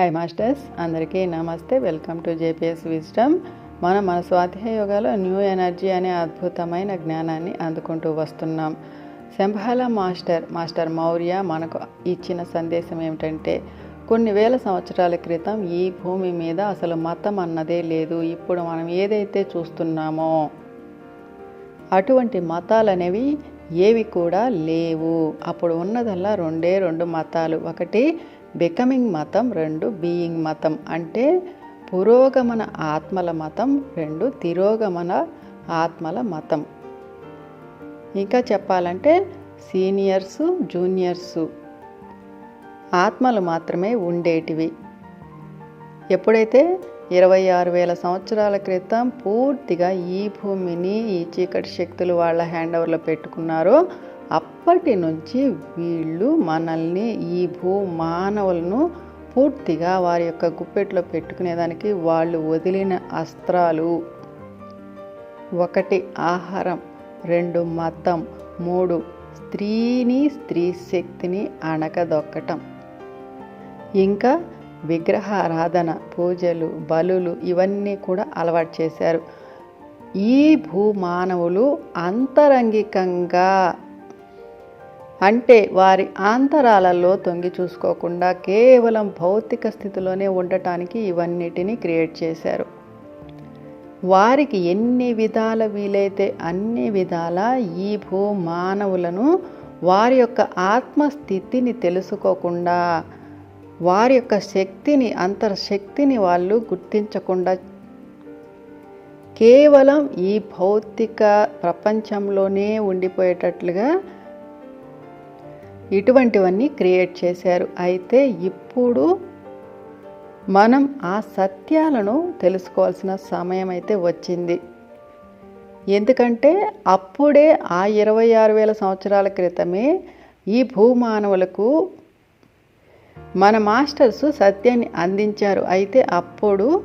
Hi masters అందరికీ నమస్తే. Welcome to JPS wisdom మనం మన స్వాధ్యాయ యోగాలో న్యూ ఎనర్జీ అనే అద్భుతమైన జ్ఞానాన్ని అందుకుంటూ వస్తున్నాం. శంభాల మాస్టర్ మాస్టర్ మౌర్య మనకు ఇచ్చిన సందేశం ఏమిటంటే కొన్ని వేల సంవత్సరాల క్రితం ఈ భూమి మీద అసలు మతం అన్నదే లేదు. ఇప్పుడు మనం ఏదైతే చూస్తున్నామో అటువంటి మతాలు అనేవి ఏవి కూడా లేవు. అప్పుడు ఉన్నదల్లా రెండే రెండు మతాలు. ఒకటి బికమింగ్ మతం రెండు బీయింగ్ మతం అంటే పురోగమన ఆత్మల మతం రెండు తిరోగమన ఆత్మల మతం. ఇంకా చెప్పాలంటే సీనియర్సు జూనియర్సు ఆత్మలు మాత్రమే ఉండేటివి. ఎప్పుడైతే ఇరవై ఆరు వేల సంవత్సరాల క్రితం పూర్తిగా ఈ భూమిని ఈ చీకటి శక్తులు వాళ్ళ హ్యాండ్ ఓవర్లో పెట్టుకున్నారో అప్పటి నుంచి వీళ్ళు మనల్ని ఈ భూ మానవులను పూర్తిగా వారి యొక్క గుప్పెట్లో పెట్టుకునేదానికి వాళ్ళు వదిలిన అస్త్రాలు. ఒకటి ఆహారం రెండు మతం మూడు స్త్రీని స్త్రీ శక్తిని అణకదొక్కటం ఇంకా విగ్రహారాధన పూజలు బలులు ఇవన్నీ కూడా అలవాటు చేశారు. ఈ భూమానవులు అంతరంగికంగా అంటే వారి ఆంతరాలలో తొంగి చూసుకోకుండా కేవలం భౌతిక స్థితిలోనే ఉండటానికి ఇవన్నిటిని క్రియేట్ చేశారు. వారికి ఎన్ని విధాల వీలైతే అన్ని విధాల ఈ భూ మానవులను వారి యొక్క ఆత్మస్థితిని తెలుసుకోకుండా వారి యొక్క శక్తిని అంతర్శక్తిని వాళ్ళు గుర్తించకుండా కేవలం ఈ భౌతిక ప్రపంచంలోనే ఉండిపోయేటట్లుగా ఇటువంటివన్నీ క్రియేట్ చేశారు. అయితే ఇప్పుడు మనం ఆ సత్యాలను తెలుసుకోవాల్సిన సమయం అయితే వచ్చింది. ఎందుకంటే అప్పుడే ఆ ఇరవై ఆరు వేల సంవత్సరాల క్రితమే ఈ భూమానవులకు మన మాస్టర్స్ సత్యాన్ని అందించారు. అయితే అప్పుడు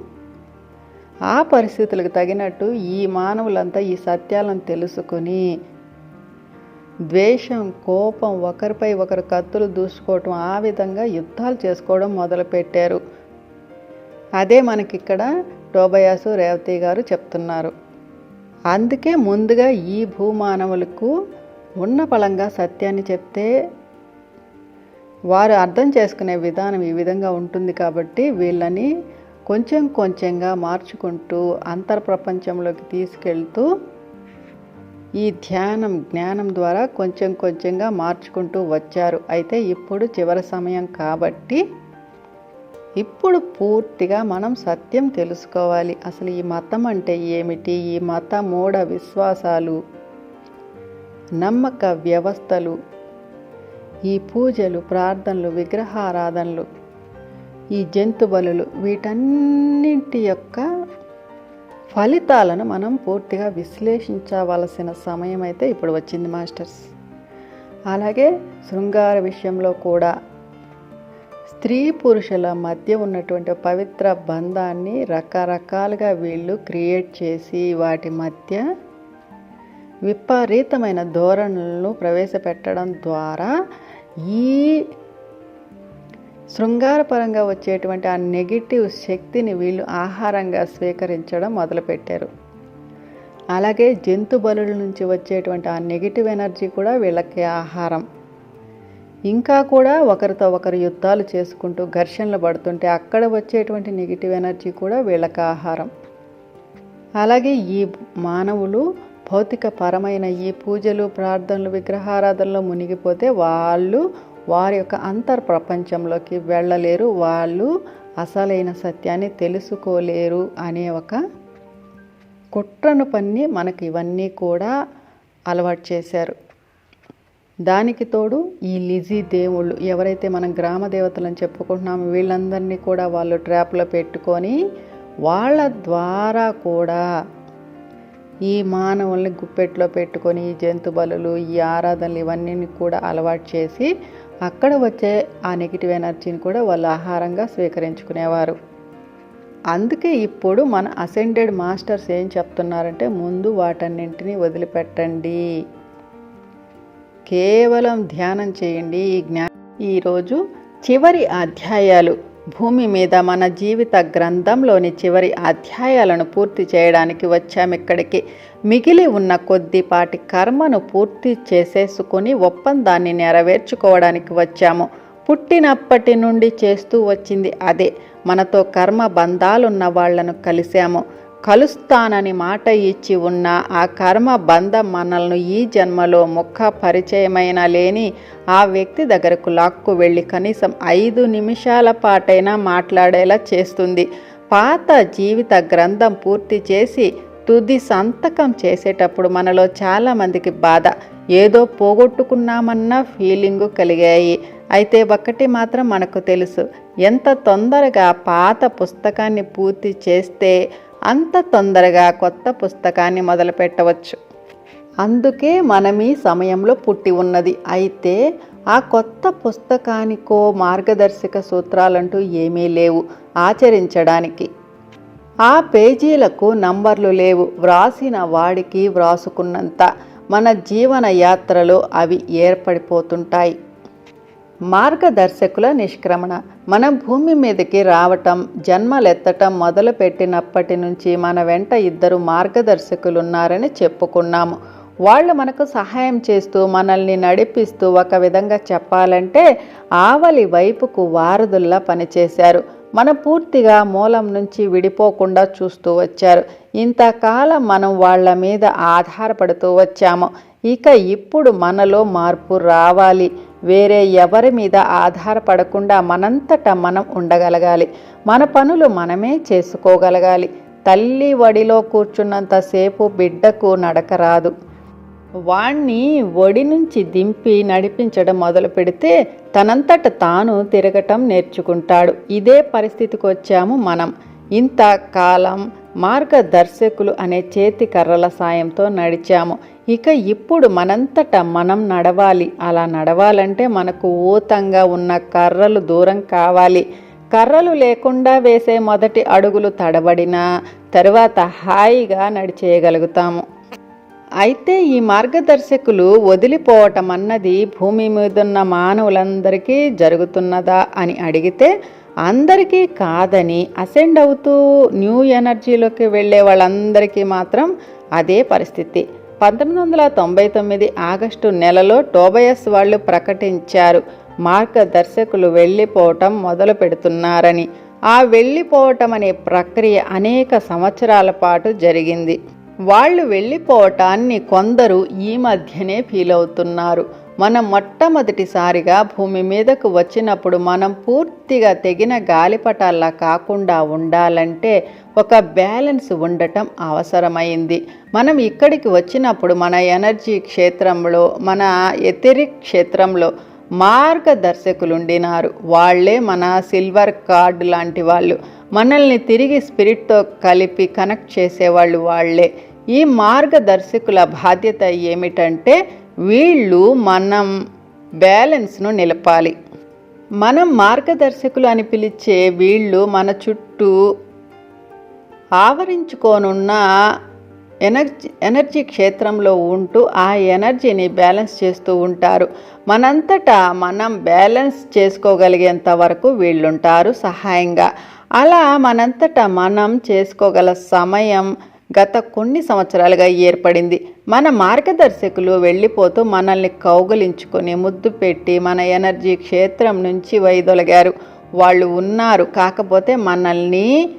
ఆ పరిస్థితులకు తగినట్టు ఈ మానవులంతా ఈ సత్యాలను తెలుసుకొని ద్వేషం కోపం ఒకరిపై ఒకరు కత్తులు దూసుకోవటం ఆ విధంగా యుద్ధాలు చేసుకోవడం మొదలుపెట్టారు. అదే మనకిక్కడ టోబయాసు రేవతి గారు చెప్తున్నారు. అందుకే ముందుగా ఈ భూమానవులకు ఉన్న బలంగా సత్యాన్ని చెప్తే వారు అర్థం చేసుకునే విధానం ఈ విధంగా ఉంటుంది కాబట్టి వీళ్ళని కొంచెం కొంచెంగా మార్చుకుంటూ అంతర్ ప్రపంచంలోకి తీసుకెళ్తూ ఈ ధ్యానం జ్ఞానం ద్వారా కొంచెం కొంచెంగా మార్చుకుంటూ వచ్చారు. అయితే ఇప్పుడు చివరి సమయం కాబట్టి ఇప్పుడు పూర్తిగా మనం సత్యం తెలుసుకోవాలి. అసలు ఈ మతం అంటే ఏమిటి? ఈ మత మూఢ విశ్వాసాలు నమ్మక వ్యవస్థలు ఈ పూజలు ప్రార్థనలు విగ్రహారాధనలు ఈ జంతు బలులు వీటన్నింటి యొక్క ఫలితాలను మనం పూర్తిగా విశ్లేషించవలసిన సమయం అయితే ఇప్పుడు వచ్చింది మాస్టర్స్. అలాగే శృంగార విషయంలో కూడా స్త్రీ పురుషుల మధ్య ఉన్నటువంటి పవిత్ర బంధాన్ని రకరకాలుగా వీళ్ళు క్రియేట్ చేసి వాటి మధ్య విపరీతమైన ధోరణులను ప్రవేశపెట్టడం ద్వారా ఈ శృంగారపరంగా వచ్చేటువంటి ఆ నెగిటివ్ శక్తిని వీళ్ళు ఆహారంగా స్వీకరించడం మొదలుపెట్టారు. అలాగే జంతు బలుల నుంచి వచ్చేటువంటి ఆ నెగిటివ్ ఎనర్జీ కూడా వీళ్ళకి ఆహారం. ఇంకా కూడా ఒకరితో ఒకరు యుద్ధాలు చేసుకుంటూ ఘర్షణలు పడుతుంటే అక్కడ వచ్చేటువంటి నెగిటివ్ ఎనర్జీ కూడా వీళ్ళకి ఆహారం. అలాగే ఈ మానవులు భౌతిక పరమైన ఈ పూజలు ప్రార్థనలు విగ్రహారాధనలో మునిగిపోతే వాళ్ళు వారి యొక్క అంతర్ ప్రపంచంలోకి వెళ్ళలేరు. వాళ్ళు అసలైన సత్యాన్ని తెలుసుకోలేరు అనే ఒక కుట్రను పన్ని మనకి ఇవన్నీ కూడా అలవాటు చేశారు. దానికి తోడు ఈ లిజీ దేవుళ్ళు ఎవరైతే మనం గ్రామ దేవతలను చెప్పుకుంటున్నామో వీళ్ళందరినీ కూడా వాళ్ళు ట్రాప్లో పెట్టుకొని వాళ్ళ ద్వారా కూడా ఈ మానవుల్ని గుప్పెట్లో పెట్టుకొని ఈ జంతు బలులు ఈ ఆరాధనలు ఇవన్నీ కూడా అలవాటు చేసి అక్కడ వచ్చే ఆ నెగిటివ్ ఎనర్జీని కూడా వాళ్ళు ఆహారంగా స్వీకరించుకునేవారు. అందుకే ఇప్పుడు మన అసెండెడ్ మాస్టర్స్ ఏం చెప్తున్నారంటే ముందు వాటన్నింటినీ వదిలిపెట్టండి. కేవలం ధ్యానం చేయండి. ఈ జ్ఞా ఈరోజు చివరి అధ్యాయాలు. భూమి మీద మన జీవిత గ్రంథంలోని చివరి అధ్యాయాలను పూర్తి చేయడానికి వచ్చామిక్కడికి మిగిలి ఉన్న కొద్దిపాటి కర్మను పూర్తి చేసేసుకొని ఒప్పందాన్ని నెరవేర్చుకోవడానికి వచ్చాము. పుట్టినప్పటి నుండి చేస్తూ వచ్చింది అదే. మనతో కర్మ బంధాలున్న వాళ్ళను కలిశాము. కలుస్తానని మాట ఇచ్చి ఉన్న ఆ కర్మ బంధం మనల్ని ఈ జన్మలో ముఖ పరిచయమైన లేని ఆ వ్యక్తి దగ్గరకు లాక్కు వెళ్ళి కనీసం ఐదు నిమిషాల పాటైనా మాట్లాడేలా చేస్తుంది. పాత జీవిత గ్రంథం పూర్తి చేసి తుది సంతకం చేసేటప్పుడు మనలో చాలామందికి బాధ. ఏదో పోగొట్టుకున్నామన్న ఫీలింగు కలిగాయి. అయితే ఒకటి మాత్రం మనకు తెలుసు. ఎంత తొందరగా పాత పుస్తకాన్ని పూర్తి చేస్తే అంత తొందరగా కొత్త పుస్తకాన్ని మొదలుపెట్టవచ్చు. అందుకే మనం ఈ సమయంలో పుట్టి ఉన్నది. అయితే ఆ కొత్త పుస్తకానికో మార్గదర్శక సూత్రాలంటూ ఏమీ లేవు ఆచరించడానికి. ఆ పేజీలకు నంబర్లు లేవు. వ్రాసిన వాడికి వ్రాసుకున్నంత మన జీవన యాత్రలో అవి ఏర్పడిపోతుంటాయి. మార్గదర్శకుల నిష్క్రమణ. మనం భూమి మీదకి రావటం జన్మలెత్తటం మొదలుపెట్టినప్పటి నుంచి మన వెంట ఇద్దరు మార్గదర్శకులు ఉన్నారని చెప్పుకున్నాము వాళ్ళు మనకు సహాయం చేస్తూ మనల్ని నడిపిస్తూ ఒక విధంగా చెప్పాలంటే ఆవలి వైపుకు వారధుల్లా పనిచేశారు. మన పూర్తిగా మూలం నుంచి విడిపోకుండా చూస్తూ వచ్చారు. ఇంతకాలం మనం వాళ్ళ మీద ఆధారపడుతూ వచ్చాము. ఇక ఇప్పుడు మనలో మార్పు రావాలి. వేరే ఎవరి మీద ఆధారపడకుండా మనంతట మనం ఉండగలగాలి. మన పనులు మనమే చేసుకోగలగాలి. తల్లి వడిలో కూర్చున్నంతసేపు బిడ్డకు నడక రాదు వాణ్ణి ఒడి నుంచి దింపి నడిపించడం మొదలు పెడితే తనంతట తాను తిరగటం నేర్చుకుంటాడు. ఇదే పరిస్థితికి వచ్చాము మనం. ఇంతకాలం మార్గదర్శకులు అనే చేతి కర్రల సాయంతో నడిచాము. ఇక ఇప్పుడు మనంతట మనం నడవాలి. అలా నడవాలంటే మనకు ఊతంగా ఉన్న కర్రలు దూరం కావాలి. కర్రలు లేకుండా వేసే మొదటి అడుగులు తడబడినా తరువాత హాయిగా నడిచేయగలుగుతాము. అయితే ఈ మార్గదర్శకులు వదిలిపోవటం అన్నది భూమి మీదున్న మానవులందరికీ జరుగుతున్నదా అని అడిగితే అందరికీ కాదని అసెండ్ అవుతూ న్యూ ఎనర్జీలోకి వెళ్ళే వాళ్ళందరికీ మాత్రం అదే పరిస్థితి. పంతొమ్మిది వందల తొంభై తొమ్మిది ఆగస్టు నెలలో టోబయస్ వాళ్ళు ప్రకటించారు. మార్గదర్శకులు వెళ్ళిపోవటం మొదలు పెడుతున్నారని. ఆ వెళ్ళిపోవటం అనే ప్రక్రియ అనేక సంవత్సరాల పాటు జరిగింది. వాళ్ళు వెళ్ళిపోవటాన్ని కొందరు ఈ మధ్యనే ఫీల్ అవుతున్నారు. మనం మొట్టమొదటిసారిగా భూమి మీదకు వచ్చినప్పుడు మనం పూర్తిగా తెగిన గాలిపటాల్లా కాకుండా ఉండాలంటే ఒక బ్యాలెన్స్ ఉండటం అవసరమైంది. మనం ఇక్కడికి వచ్చినప్పుడు మన ఎనర్జీ క్షేత్రంలో మన ఎథెరిక్ క్షేత్రంలో మార్గదర్శకులుండినారు. వాళ్ళే మన సిల్వర్ కార్డ్ లాంటి వాళ్ళు. మనల్ని తిరిగి స్పిరిట్తో కలిపి కనెక్ట్ చేసేవాళ్ళు వాళ్ళే. ఈ మార్గదర్శకుల బాధ్యత ఏమిటంటే వీళ్ళు మనం బ్యాలెన్స్ను నిలపాలి. మనం మార్గదర్శకులు అని పిలిచే వీళ్ళు మన చుట్టూ ఆవరించుకోనున్న ఎనర్జీ ఎనర్జీ క్షేత్రంలో ఉంటూ ఆ ఎనర్జీని బ్యాలెన్స్ చేస్తూ ఉంటారు. మనంతటా మనం బ్యాలెన్స్ చేసుకోగలిగేంత వరకు వీళ్ళుంటారు సహాయంగా. అలా మనంతటా మనం చేసుకోగల సమయం గత కొన్ని సంవత్సరాలుగా ఏర్పడింది. మన మార్గదర్శకులు వెళ్ళిపోతూ మనల్ని కౌగలించుకొని ముద్దు పెట్టి మన ఎనర్జీ క్షేత్రం నుంచి వైదొలగారు. వాళ్ళు ఉన్నారు. కాకపోతే మనల్ని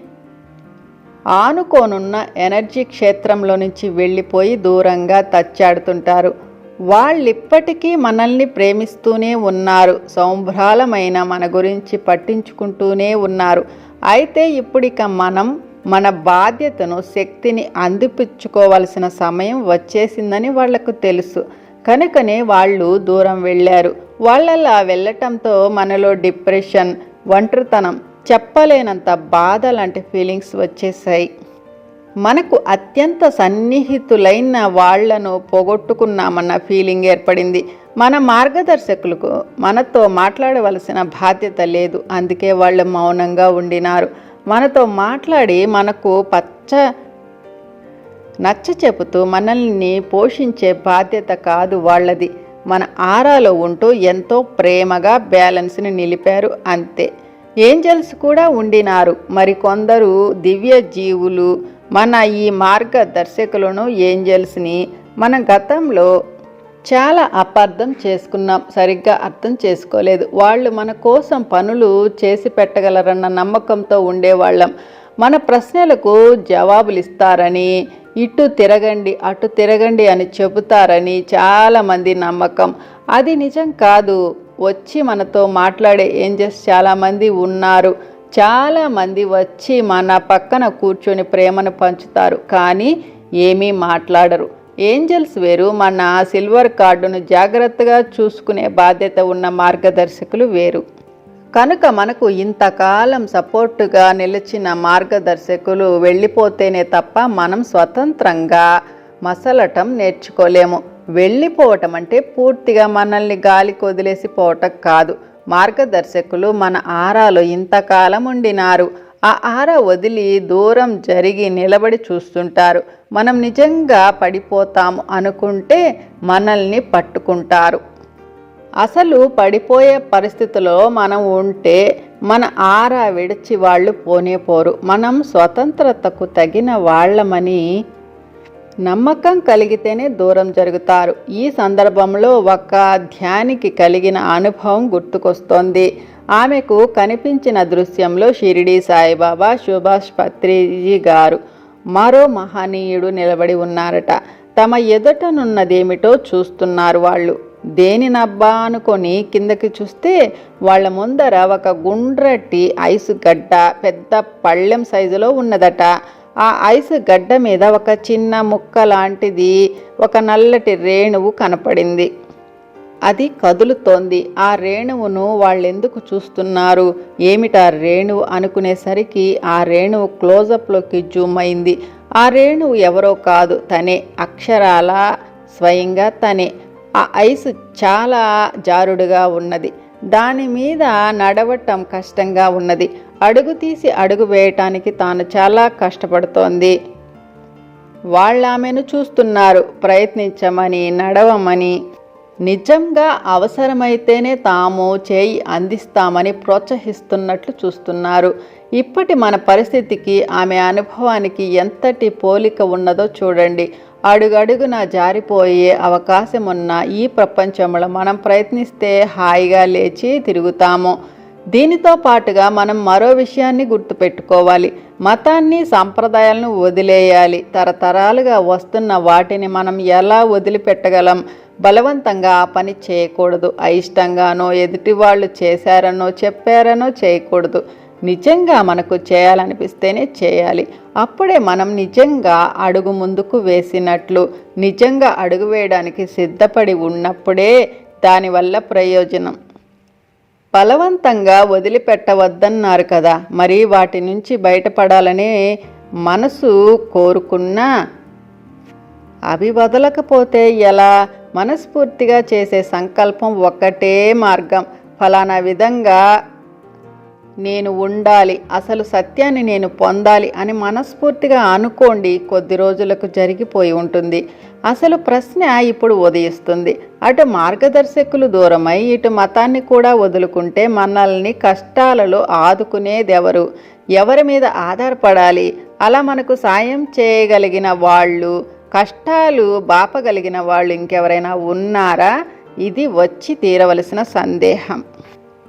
ఆనుకోనున్న ఎనర్జీ క్షేత్రంలో నుంచి వెళ్ళిపోయి దూరంగా తచ్చాడుతుంటారు. వాళ్ళిప్పటికీ మనల్ని ప్రేమిస్తూనే ఉన్నారు. సంభ్రాలమైన మన గురించి పట్టించుకుంటూనే ఉన్నారు. అయితే ఇప్పుడిక మనం మన బాధ్యతను శక్తిని అందిపుచ్చుకోవలసిన సమయం వచ్చేసిందని వాళ్ళకు తెలుసు. కనుకనే వాళ్ళు దూరం వెళ్ళారు. వాళ్ళలా వెళ్ళటంతో మనలో డిప్రెషన్ ఒంటరితనం చెప్పలేనంత బాధ లాంటి ఫీలింగ్స్ వచ్చేసాయి మనకు అత్యంత సన్నిహితులైన వాళ్ళను పోగొట్టుకున్నామన్న ఫీలింగ్ ఏర్పడింది. మన మార్గదర్శకులకు మనతో మాట్లాడవలసిన బాధ్యత లేదు. అందుకే వాళ్ళు మౌనంగా ఉండినారు. మనతో మాట్లాడి మనకు పచ్చ నచ్చ చెబుతూ మనల్ని పోషించే బాధ్యత కాదు వాళ్ళది. మన ఆరాలో ఉంటూ ఎంతో ప్రేమగా బ్యాలెన్స్ని నిలిపారు అంతే. ఏంజల్స్ కూడా ఉండినారు. మరికొందరు దివ్య జీవులు మన ఈ మార్గదర్శకులను ఏంజల్స్ని మన గతంలో చాలా అపార్థం చేసుకున్నాం. సరిగ్గా అర్థం చేసుకోలేదు. వాళ్ళు మన కోసం పనులు చేసి పెట్టగలరన్న నమ్మకంతో ఉండేవాళ్ళం. మన ప్రశ్నలకు జవాబులు ఇస్తారని ఇటు తిరగండి అటు తిరగండి అని చెబుతారని చాలామంది నమ్మకం. అది నిజం కాదు. వచ్చి మనతో మాట్లాడే ఏంజెస్ చాలామంది ఉన్నారు. చాలామంది వచ్చి మన పక్కన కూర్చొని ప్రేమను పంచుతారు. కానీ ఏమీ మాట్లాడరు. ఏంజల్స్ వేరు. మన సిల్వర్ కార్డును జాగ్రత్తగా చూసుకునే బాధ్యత ఉన్న మార్గదర్శకులు వేరు. కనుక మనకు ఇంతకాలం సపోర్టుగా నిలిచిన మార్గదర్శకులు వెళ్ళిపోతేనే తప్ప మనం స్వతంత్రంగా మసలటం నేర్చుకోలేము. వెళ్ళిపోవటం అంటే పూర్తిగా మనల్ని గాలి వదిలేసి పోవటం కాదు. మార్గదర్శకులు మన ఆరాలో ఇంతకాలం ఉండినారు. ఆ ఆర వదిలి దూరం జరిగి నిలబడి చూస్తుంటారు. మనం నిజంగా పడిపోతాము అనుకుంటే మనల్ని పట్టుకుంటారు. అసలు పడిపోయే పరిస్థితిలో మనం ఉంటే మన ఆరా విడిచి వాళ్ళు పోనే పోరు. మనం స్వతంత్రతకు తగిన వాళ్ళమని నమ్మకం కలిగితేనే దూరం జరుగుతారు. ఈ సందర్భంలో ఒక ధ్యానికి కలిగిన అనుభవం గుర్తుకొస్తోంది. ఆమెకు కనిపించిన దృశ్యంలో షిరిడి సాయిబాబా సుభాష్ పత్రిజీ గారు మరో మహనీయుడు నిలబడి ఉన్నారట. తమ ఎదుటనున్నదేమిటో చూస్తున్నారు వాళ్ళు. దేనినబ్బా అనుకొని కిందకి చూస్తే వాళ్ళ ముందర ఒక గుండ్రటి ఐసు గడ్డ పెద్ద పళ్ళెం సైజులో ఉన్నదట. ఆ ఐస్ గడ్డ మీద ఒక చిన్న ముక్క లాంటిది ఒక నల్లటి రేణువు కనపడింది. అది కదులుతోంది. ఆ రేణువును వాళ్ళెందుకు చూస్తున్నారు? ఏమిటా రేణువు అనుకునేసరికి ఆ రేణువు క్లోజప్లోకి జూమ్ అయింది. ఆ రేణువు ఎవరో కాదు తనే అక్షరాల స్వయంగా తనే. ఆ ఐస్ చాలా జారుడుగా ఉన్నది. దాని మీద నడవటం కష్టంగా ఉన్నది. అడుగు తీసి అడుగు వేయటానికి తాను చాలా కష్టపడుతోంది. వాళ్ళామెను చూస్తున్నారు. ప్రయత్నించమని నడవమని. నిజంగా అవసరమైతేనే తాము చేయి అందిస్తామని ప్రోత్సహిస్తున్నట్లు చూస్తున్నారు. ఇప్పటి మన పరిస్థితికి ఆమె అనుభవానికి ఎంతటి పోలిక ఉన్నదో చూడండి. అడుగడుగున జారిపోయే అవకాశం ఉన్న ఈ ప్రపంచంలో మనం ప్రయత్నిస్తే హాయిగా లేచి తిరుగుతాము. దీనితో పాటుగా మనం మరో విషయాన్ని గుర్తుపెట్టుకోవాలి. మతాన్ని సాంప్రదాయాలను వదిలేయాలి. తరతరాలుగా వస్తున్న వాటిని మనం ఎలా వదిలిపెట్టగలం? బలవంతంగా ఆ పని చేయకూడదు. అయిష్టంగానో ఎదుటి వాళ్ళు చేశారనో చెప్పారనో చేయకూడదు. నిజంగా మనకు చేయాలనిపిస్తేనే చేయాలి. అప్పుడే మనం నిజంగా అడుగు ముందుకు వేసినట్లు నిజంగా అడుగు వేయడానికి సిద్ధపడి ఉన్నప్పుడే దానివల్ల ప్రయోజనం. బలవంతంగా వదిలిపెట్టవద్దన్నారు కదా. మరి వాటి నుంచి బయటపడాలనే మనసు కోరుకున్నా అవి వదలకపోతే ఎలా? మనస్ఫూర్తిగా చేసే సంకల్పం ఒక్కటే మార్గం. ఫలానా విధంగా నేను ఉండాలి అసలు సత్యాన్ని నేను పొందాలి అని మనస్ఫూర్తిగా అనుకోండి. కొద్ది రోజులకు జరిగిపోయి ఉంటుంది. అసలు ప్రశ్న ఇప్పుడు ఉదయిస్తుంది. అటు మార్గదర్శకులు దూరమై ఇటు మతాన్ని కూడా వదులుకుంటే మనల్ని కష్టాలలో ఆదుకునేదెవరు? ఎవరి మీద ఆధారపడాలి? అలా మనకు సాయం చేయగలిగిన వాళ్ళు కష్టాలు బాపగలిగిన వాళ్ళు ఇంకెవరైనా ఉన్నారా? ఇది వచ్చి తీరవలసిన సందేహం.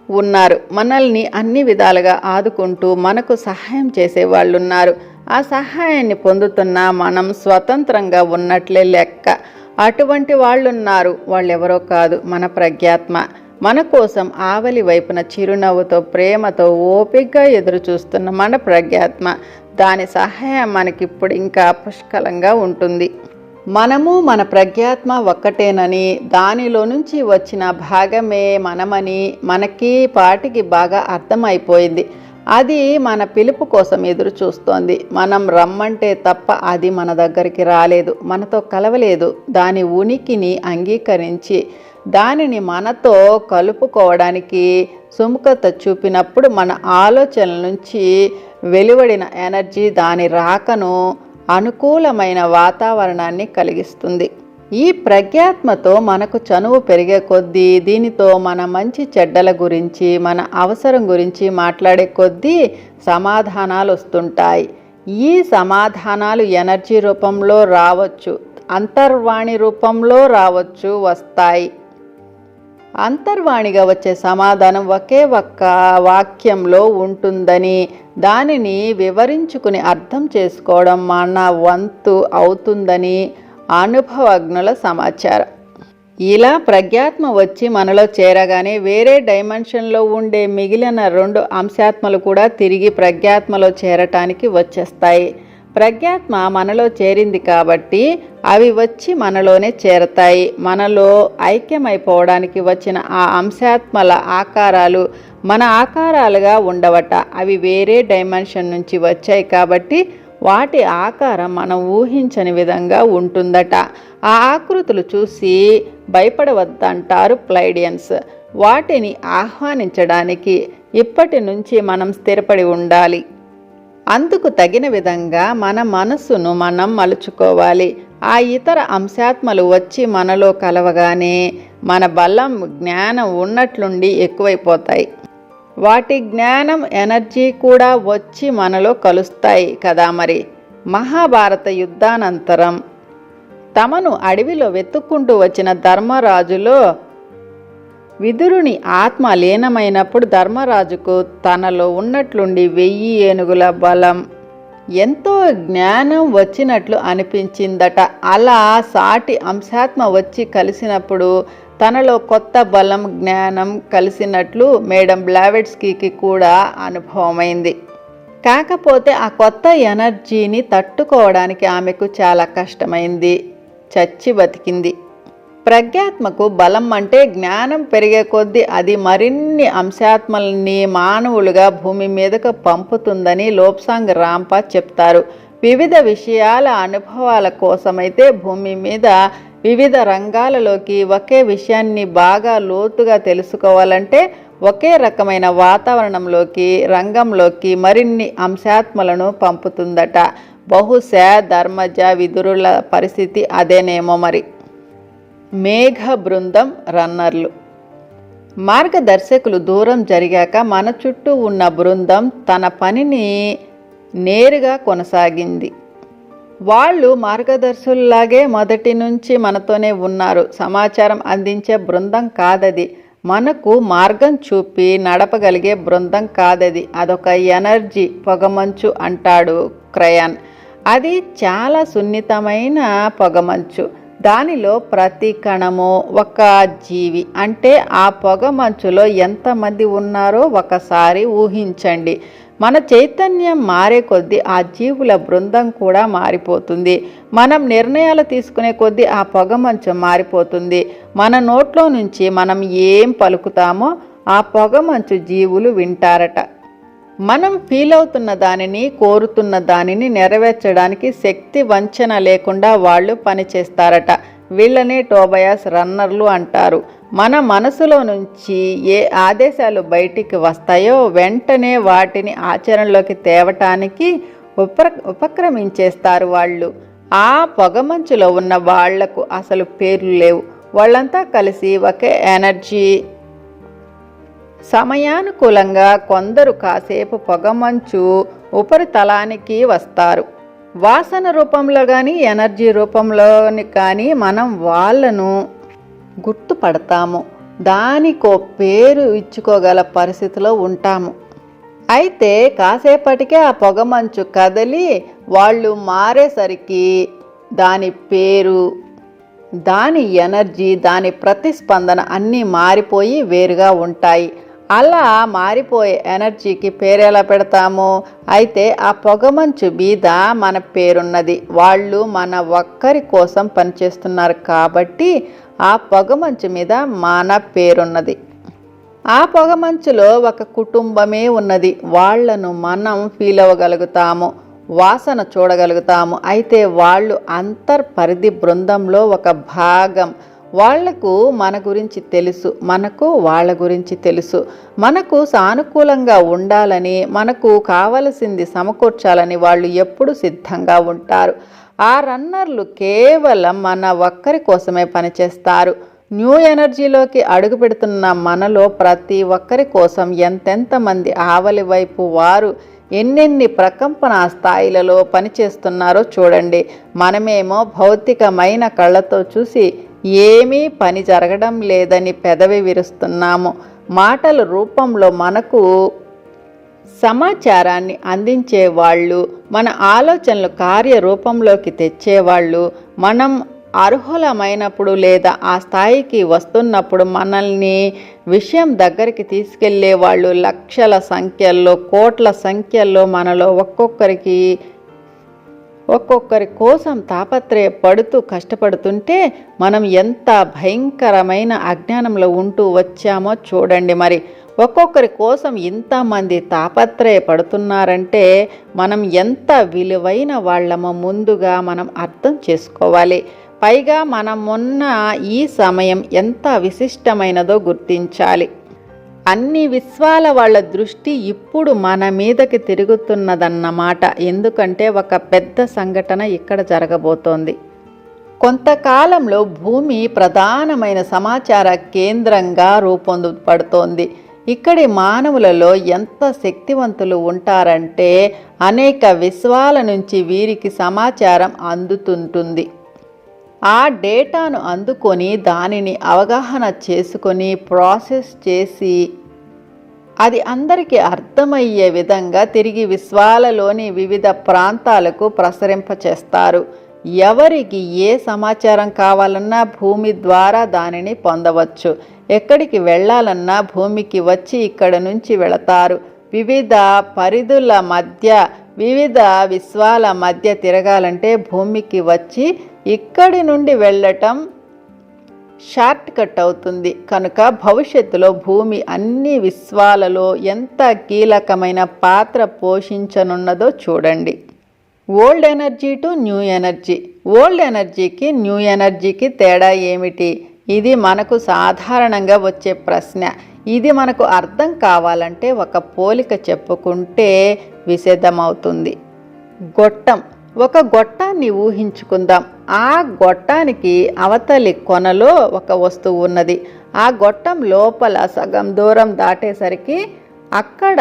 ఉన్నారు. మనల్ని అన్ని విధాలుగా ఆదుకుంటూ మనకు సహాయం చేసే వాళ్ళు ఉన్నారు ఆ సహాయాన్ని పొందుతున్న మనం స్వతంత్రంగా ఉన్నట్లే లెక్క. అటువంటి వాళ్ళున్నారు. వాళ్ళెవరో కాదు మన ప్రజ్ఞాత్మ. మన కోసం ఆవలి వైపున చిరునవ్వుతో ప్రేమతో ఓపికగా ఎదురు చూస్తున్న మన ప్రజ్ఞాత్మ. దాని సహాయం మనకిప్పుడు ఇంకా పుష్కలంగా ఉంటుంది. మనము మన ప్రజ్ఞాత్మ ఒక్కటేనని దానిలో నుంచి వచ్చిన భాగమే మనమని మనకి పాటికి బాగా అర్థమైపోయింది. అది మన పిలుపు కోసం ఎదురు చూస్తోంది. మనం రమ్మంటే తప్ప అది మన దగ్గరికి రాలేదు. మనతో కలవలేదు. దాని ఉనికిని అంగీకరించి దానిని మనతో కలుపుకోవడానికి సుముఖత చూపినప్పుడు మన ఆలోచనల నుంచి వెలువడిన ఎనర్జీ దాని రాకను అనుకూలమైన వాతావరణాన్ని కలిగిస్తుంది. ఈ ప్రజ్ఞాత్మతో మనకు చనువు పెరిగే కొద్దీ దీనితో మన మంచి చెడ్డల గురించి మన అవసరం గురించి మాట్లాడే కొద్దీ సమాధానాలు వస్తుంటాయి ఈ సమాధానాలు ఎనర్జీ రూపంలో రావచ్చు అంతర్వాణి రూపంలో రావచ్చు వస్తాయి. అంతర్వాణిగా వచ్చే సమాధానం ఒకే ఒక్క వాక్యంలో ఉంటుందని దానిని వివరించుకుని అర్థం చేసుకోవడం మన వంతు అవుతుందని అనుభవజ్ఞుల సమాచారం. ఇలా ప్రజ్ఞాత్మ వచ్చి మనలో చేరగానే వేరే డైమెన్షన్లో ఉండే మిగిలిన రెండు అంశాత్మలు కూడా తిరిగి ప్రజ్ఞాత్మలో చేరటానికి వచ్చేస్తాయి. ప్రజ్ఞాత్మ మనలో చేరింది కాబట్టి అవి వచ్చి మనలోనే చేరతాయి. మనలో ఐక్యమైపోవడానికి వచ్చిన ఆ అంశాత్మల ఆకారాలు మన ఆకారాలుగా ఉండవట. అవి వేరే డైమెన్షన్ నుంచి వచ్చాయి కాబట్టి వాటి ఆకారం మనం ఊహించని విధంగా ఉంటుందట. ఆ ఆకృతులు చూసి భయపడవద్దంటారు ప్లైడియన్స్. వాటిని ఆహ్వానించడానికి ఇప్పటి నుంచి మనం స్థిరపడి ఉండాలి. అందుకు తగిన విధంగా మన మనస్సును మనం మలుచుకోవాలి. ఆ ఇతర అంశాత్మలు వచ్చి మనలో కలవగానే మన బలం జ్ఞానం ఉన్నట్లుండి ఎక్కువైపోతాయి. వాటి జ్ఞానం ఎనర్జీ కూడా వచ్చి మనలో కలుస్తాయి కదా మరి. మహాభారత యుద్ధానంతరం తమను అడవిలో వెతుక్కుంటూ వచ్చిన ధర్మరాజులో విదురుని ఆత్మ లీనమైనప్పుడు ధర్మరాజుకు తనలో ఉన్నట్లుండి వెయ్యి ఏనుగుల బలం. ఎంతో జ్ఞానం వచ్చినట్లు అనిపించిందట. అలా సాటి అంశాత్మ వచ్చి కలిసినప్పుడు తనలో కొత్త బలం జ్ఞానం కలిసినట్లు మేడం బ్లావెట్స్కీకి కూడా అనుభవమైంది. కాకపోతే ఆ కొత్త ఎనర్జీని తట్టుకోవడానికి ఆమెకు చాలా కష్టమైంది. చచ్చి బతికింది. ప్రజ్ఞాత్మకు బలం అంటే జ్ఞానం పెరిగే కొద్దీ అది మరిన్ని అంశాత్మల్ని మానవులుగా భూమి మీదకు పంపుతుందని లోప్సాంగ్ రాంప చెప్తారు. వివిధ విషయాల అనుభవాల కోసమైతే భూమి మీద వివిధ రంగాలలోకి ఒకే విషయాన్ని బాగా లోతుగా తెలుసుకోవాలంటే ఒకే రకమైన వాతావరణంలోకి రంగంలోకి మరిన్ని అంశాత్మలను పంపుతుందట. బహుశా ధర్మజ విదురుల పరిస్థితి అదేనేమో మరి. మేఘ బృందం రన్నర్లు. మార్గదర్శకులు దూరం జరిగాక మన చుట్టూ ఉన్న బృందం తన పనిని నేరుగా కొనసాగింది. వాళ్ళు మార్గదర్శుల్లాగే మొదటి నుంచి మనతోనే ఉన్నారు. సమాచారం అందించే బృందం కాదది. మనకు మార్గం చూపి నడపగలిగే బృందం కాదది. అదొక ఎనర్జీ పొగమంచు అంటాడు క్రయాన్. అది చాలా సున్నితమైన పొగమంచు. దానిలో ప్రతి కణము ఒక జీవి. అంటే ఆ పొగమంచులో ఎంతమంది ఉన్నారో ఒకసారి ఊహించండి. మన చైతన్యం మారే కొద్దీ ఆ జీవుల బృందం కూడా మారిపోతుంది. మనం నిర్ణయాలు తీసుకునే కొద్దీ ఆ పొగమంచు మారిపోతుంది. మన నోట్లో నుంచి మనం ఏం పలుకుతామో ఆ పొగ మంచు జీవులు వింటారట. మనం ఫీల్ అవుతున్న దానిని కోరుతున్న దానిని నెరవేర్చడానికి శక్తి వంచన లేకుండా వాళ్ళు పనిచేస్తారట. వీళ్ళనే టోబయాస్ రన్నర్లు అంటారు. మన మనసులో నుంచి ఏ ఆదేశాలు బయటికి వస్తాయో వెంటనే వాటిని ఆచరణలోకి తేవటానికి ఉప ఉపక్రమించేస్తారు వాళ్ళు. ఆ పొగమంచులో ఉన్న వాళ్ళకు అసలు పేర్లు లేవు. వాళ్ళంతా కలిసి ఒకే ఎనర్జీ. సమయానుకూలంగా కొందరు కాసేపు పొగమంచు ఉపరితలానికి వస్తారు. వాసన రూపంలో కానీ ఎనర్జీ రూపంలోని కానీ మనం వాళ్ళను గుర్తుపడతాము. దానికో పేరు ఇచ్చుకోగల పరిస్థితిలో ఉంటాము. అయితే కాసేపటికే ఆ పొగమంచు కదలి వాళ్ళు మారేసరికి దాని పేరు దాని ఎనర్జీ దాని ప్రతిస్పందన అన్నీ మారిపోయి వేరుగా ఉంటాయి. అలా మారిపోయే ఎనర్జీకి పేరు ఎలా పెడతాము? అయితే ఆ పొగమంచు మీద మన పేరున్నది. వాళ్ళు మన ఒక్కరి కోసం పనిచేస్తున్నారు కాబట్టి ఆ పొగమంచు మీద మన పేరున్నది. ఆ పొగమంచులో ఒక కుటుంబమే ఉన్నది. వాళ్ళను మనం ఫీల్ అవ్వగలుగుతాము వాసన చూడగలుగుతాము. అయితే వాళ్ళు అంతర్పరిధి బృందంలో ఒక భాగం వాళ్ళకు మన గురించి తెలుసు మనకు వాళ్ళ గురించి తెలుసు. మనకు సానుకూలంగా ఉండాలని మనకు కావలసింది సమకూర్చాలని వాళ్ళు ఎప్పుడు సిద్ధంగా ఉంటారు. ఆ రన్నర్లు కేవలం మన ఒక్కరి కోసమే పనిచేస్తారు. న్యూ ఎనర్జీలోకి అడుగు పెడుతున్న మనలో ప్రతి ఒక్కరి కోసం ఎంతెంత మంది ఆవలి వైపు వారు ఎన్నెన్ని ప్రకంపన స్థాయిలలో పనిచేస్తున్నారో చూడండి. మనమేమో భౌతికమైన కళ్ళతో చూసి ఏమీ పని జరగడం లేదని పెదవి విరుస్తున్నాము. మాటల రూపంలో మనకు సమాచారాన్ని అందించేవాళ్ళు మన ఆలోచనలు కార్యరూపంలోకి తెచ్చేవాళ్ళు మనం అర్హులమైనప్పుడు లేదా ఆ స్థాయికి వస్తున్నప్పుడు మనల్ని విషయం దగ్గరికి తీసుకెళ్ళే వాళ్ళు లక్షల సంఖ్యల్లో కోట్ల సంఖ్యల్లో మనలో ఒక్కొక్కరికి ఒక్కొక్కరి కోసం తాపత్రయపడుతూ కష్టపడుతుంటే మనం ఎంత భయంకరమైన అజ్ఞానంలో ఉంటూ వచ్చామో చూడండి మరి. ఒక్కొక్కరి కోసం ఇంతమంది తాపత్రయపడుతున్నారంటే మనం ఎంత విలువైన వాళ్ళమో ముందుగా మనం అర్థం చేసుకోవాలి. పైగా మనం మొన్న ఈ సమయం ఎంత విశిష్టమైనదో గుర్తించాలి. అన్ని విశ్వాల వాళ్ళ దృష్టి ఇప్పుడు మన మీదకి తిరుగుతున్నదన్నమాట. ఎందుకంటే ఒక పెద్ద సంఘటన ఇక్కడ జరగబోతోంది. కొంతకాలంలో భూమి ప్రధానమైన సమాచార కేంద్రంగా రూపొందపడుతోంది ఇక్కడి మానవులలో ఎంత శక్తివంతులు ఉంటారంటే అనేక విశ్వాల నుంచి వీరికి సమాచారం అందుతుంటుంది. ఆ డేటాను అందుకొని దానిని అవగాహన చేసుకొని ప్రాసెస్ చేసి అది అందరికీ అర్థమయ్యే విధంగా తిరిగి విశ్వాలలోని వివిధ ప్రాంతాలకు ప్రసరింపచేస్తారు. ఎవరికి ఏ సమాచారం కావాలన్నా భూమి ద్వారా దానిని పొందవచ్చు. ఎక్కడికి వెళ్ళాలన్నా భూమికి వచ్చి ఇక్కడ నుంచి వెళతారు. వివిధ పరిధుల మధ్య వివిధ విశ్వాల మధ్య తిరగాలంటే భూమికి వచ్చి ఇక్కడి నుండి వెళ్ళటం షార్ట్ కట్ అవుతుంది. కనుక భవిష్యత్తులో భూమి అన్ని విశ్వాలలో ఎంత కీలకమైన పాత్ర పోషించనున్నదో చూడండి. Old energy to new energy. Old ఎనర్జీకి న్యూ ఎనర్జీకి తేడా ఏమిటి? ఇది మనకు సాధారణంగా వచ్చే ప్రశ్న. ఇది మనకు అర్థం కావాలంటే ఒక పోలిక చెప్పుకుంటే విషదమవుతుంది గొట్టం. ఒక గొట్టాన్ని ఊహించుకుందాం. ఆ గొట్టానికి అవతలి కొనలో ఒక వస్తువు ఉన్నది. ఆ గొట్టం లోపల సగం దూరం దాటేసరికి అక్కడ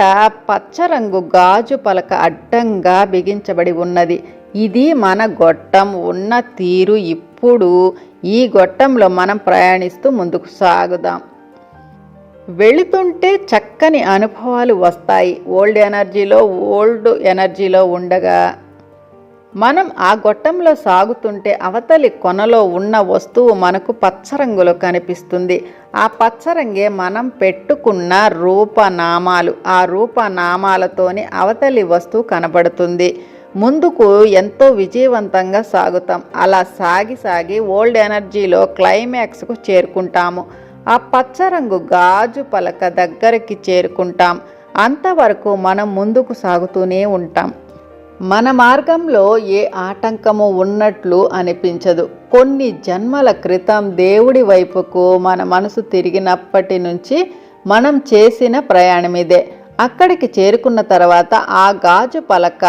పచ్చరంగు గాజు పలక అడ్డంగా బిగించబడి ఉన్నది. ఇది మన గొట్టం. ఉన్న తీరు ఇప్పుడు ఈ గొట్టంలో మనం ప్రయాణిస్తూ ముందుకు సాగుదాం. వెళుతుంటే చక్కని అనుభవాలు వస్తాయి. ఓల్డ్ ఎనర్జీలో ఓల్డ్ ఎనర్జీలో ఉండగా మనం ఆ గొట్టంలో సాగుతుంటే అవతలి కొనలో ఉన్న వస్తువు మనకు పచ్చరంగులో కనిపిస్తుంది. ఆ పచ్చరంగే మనం పెట్టుకున్న రూపనామాలు. ఆ రూపనామాలతోని అవతలి వస్తువు కనబడుతుంది. ముందుకు ఎంతో విజయవంతంగా సాగుతాం. అలా సాగి సాగి ఓల్డ్ ఎనర్జీలో క్లైమాక్స్కు చేరుకుంటాము. ఆ పచ్చరంగు గాజు పలక దగ్గరికి చేరుకుంటాం. అంతవరకు మనం ముందుకు సాగుతూనే ఉంటాం. మన మార్గంలో ఏ ఆటంకము ఉన్నట్లు అనిపించదు. కొన్ని జన్మల క్రితం దేవుడి వైపుకు మన మనసు తిరిగినప్పటి నుంచి మనం చేసిన ప్రయాణం ఇదే అక్కడికి చేరుకున్న తర్వాత ఆ గాజు పలక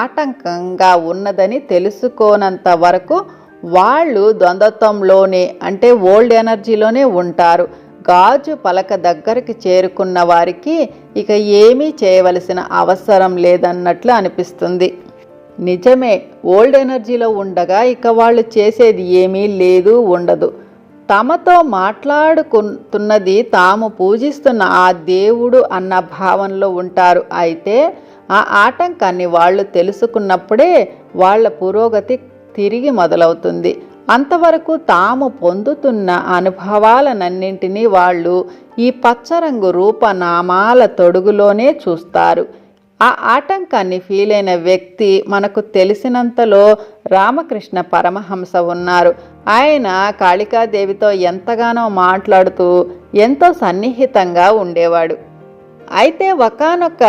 ఆటంకంగా ఉన్నదని తెలుసుకోనంత వరకు వాళ్ళు ద్వంద్వత్వంలోనే అంటే ఓల్డ్ ఎనర్జీలోనే ఉంటారు. గాజు పలక దగ్గరికి చేరుకున్న వారికి ఇక ఏమీ చేయవలసిన అవసరం లేదన్నట్లు అనిపిస్తుంది. నిజమే ఓల్డ్ ఎనర్జీలో ఉండగా ఇక వాళ్ళు చేసేది ఏమీ లేదు ఉండదు. తమతో మాట్లాడుకుంటున్నది తాము పూజిస్తున్న ఆ దేవుడు అన్న భావనలో ఉంటారు. అయితే ఆ ఆటంకాన్ని వాళ్ళు తెలుసుకున్నప్పుడే వాళ్ళ పురోగతి తిరిగి మొదలవుతుంది. అంతవరకు తాము పొందుతున్న అనుభవాలనన్నింటినీ వాళ్ళు ఈ పచ్చరంగు రూపనామాల తొడుగులోనే చూస్తారు. ఆ ఆటంకాన్ని ఫీల్ అయిన వ్యక్తి మనకు తెలిసినంతలో రామకృష్ణ పరమహంస ఉన్నారు. ఆయన కాళికాదేవితో ఎంతగానో మాట్లాడుతూ ఎంతో సన్నిహితంగా ఉండేవాడు. అయితే ఒకనొక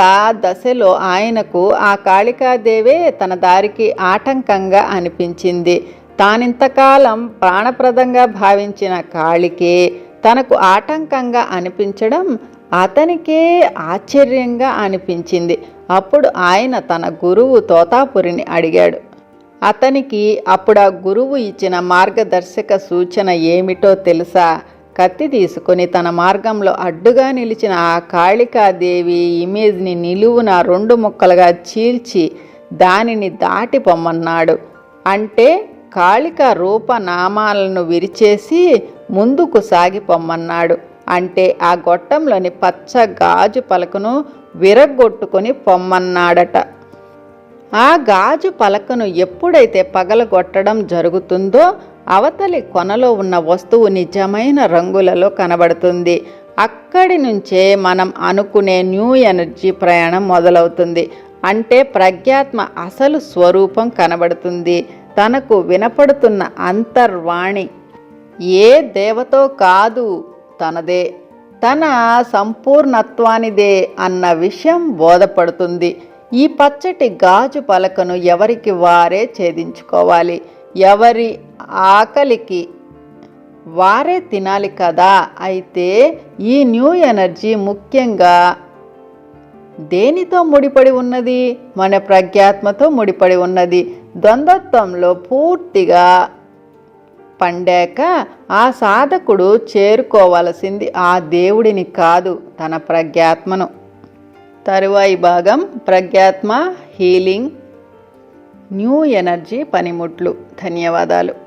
దశలో ఆయనకు ఆ కాళికాదేవే తన దారికి ఆటంకంగా అనిపించింది. తానింతకాలం ప్రాణప్రదంగా భావించిన కాళికే తనకు ఆటంకంగా అనిపించడం అతనికే ఆశ్చర్యంగా అనిపించింది. అప్పుడు ఆయన తన గురువు తోతాపురిని అడిగాడు. అతనికి అప్పుడు ఆ గురువు ఇచ్చిన మార్గదర్శక సూచన ఏమిటో తెలుసా? కత్తి తీసుకొని తన మార్గంలో అడ్డుగా నిలిచిన ఆ కాళికాదేవి ఇమేజ్ని నిలువున రెండు ముక్కలుగా చీల్చి దానిని దాటి పొమ్మన్నాడు. అంటే కాళిక రూపనామాలను విరిచేసి ముందుకు సాగిపోమ్మన్నాడు అంటే ఆ గొట్టంలోని పచ్చ గాజు పలకను విరగొట్టుకొని పొమ్మన్నాడట. ఆ గాజు పలకను ఎప్పుడైతే పగలగొట్టడం జరుగుతుందో అవతలి కొనలో ఉన్న వస్తువు నిజమైన రంగులలో కనబడుతుంది. అక్కడి నుంచే మనం అనుకునే న్యూ ఎనర్జీ ప్రయాణం మొదలవుతుంది. అంటే ప్రజ్ఞాత్మ అసలు స్వరూపం కనబడుతుంది. తనకు వినపడుతున్న అంతర్వాణి ఏ దేవతో కాదు తనదే. తన సంపూర్ణత్వానిదే అన్న విషయం బోధపడుతుంది. ఈ పచ్చటి గాజు పలకను ఎవరికి వారే ఛేదించుకోవాలి. ఎవరి ఆకలికి వారే తినాలి కదా? అయితే ఈ న్యూ ఎనర్జీ ముఖ్యంగా దేనితో ముడిపడి ఉన్నది? మన ప్రజ్ఞాత్మతో ముడిపడి ఉన్నది. ద్వంద్వత్వంలో పూర్తిగా పండాక ఆ సాధకుడు చేరుకోవలసింది ఆ దేవుడిని కాదు తన ప్రజ్ఞాత్మను. తరువాయి భాగం ప్రజ్ఞాత్మ హీలింగ్ న్యూ ఎనర్జీ పనిముట్లు. ధన్యవాదాలు.